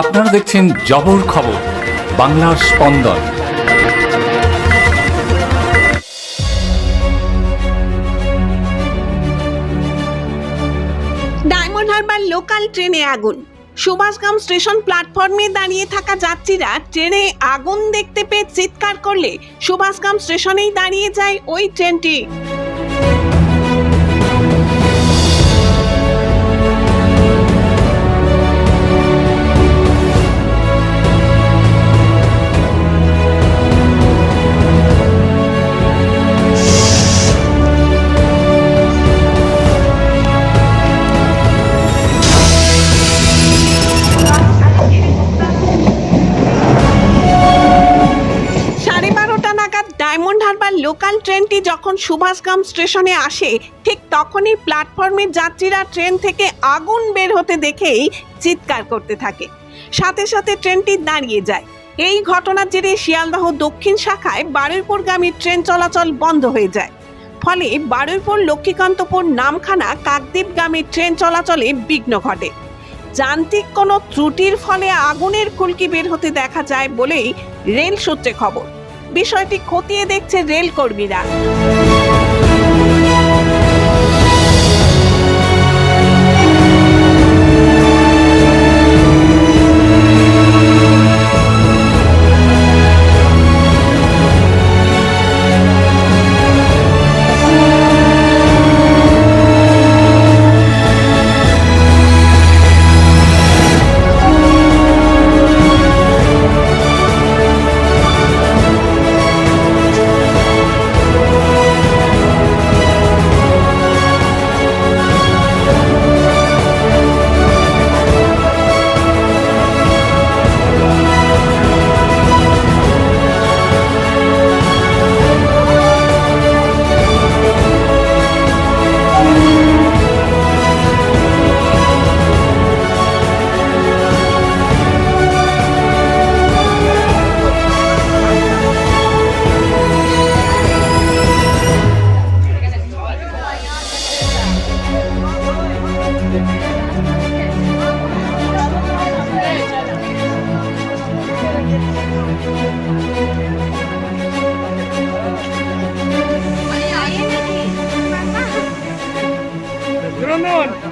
আপনারা দেখছেন জবর খবর, বাংলার স্পন্দন। ডায়মন্ড হারবার লোকাল ট্রেনে আগুন। সুভাষগ্রাম স্টেশন প্ল্যাটফর্মে দাঁড়িয়ে থাকা যাত্রীরা ট্রেনে আগুন দেখতে পেয়ে চিৎকার করলে সুভাষগ্রাম স্টেশনেই দাঁড়িয়ে যায় ওই ট্রেনটি। নাগাদ লোকাল ট্রেনটি যখন সুভাষগ্রাম স্টেশনে আসে, ঠিক তখনই প্ল্যাটফর্মের যাত্রীরা ট্রেন থেকে আগুন বের হতে দেখেই চিৎকার করতে থাকে। সাথে সাথে ট্রেনটি দাঁড়িয়ে যায়। এই ঘটনার জেরে শিয়ালদহ দক্ষিণ শাখায় বারুইপুরগামী ট্রেন চলাচল বন্ধ হয়ে যায়। ফলে বারুইপুর লক্ষ্মীকান্তপুর নামখানা কাকদ্বীপগামী ট্রেন চলাচলে বিঘ্ন ঘটে। যান্ত্রিক কোনো ত্রুটির ফলে আগুনের ফুলকি বের হতে দেখা যায় বলেই রেল সূত্রে খবর। বিষয়টি খতিয়ে দেখছে রেল কর্মীরা Ramon!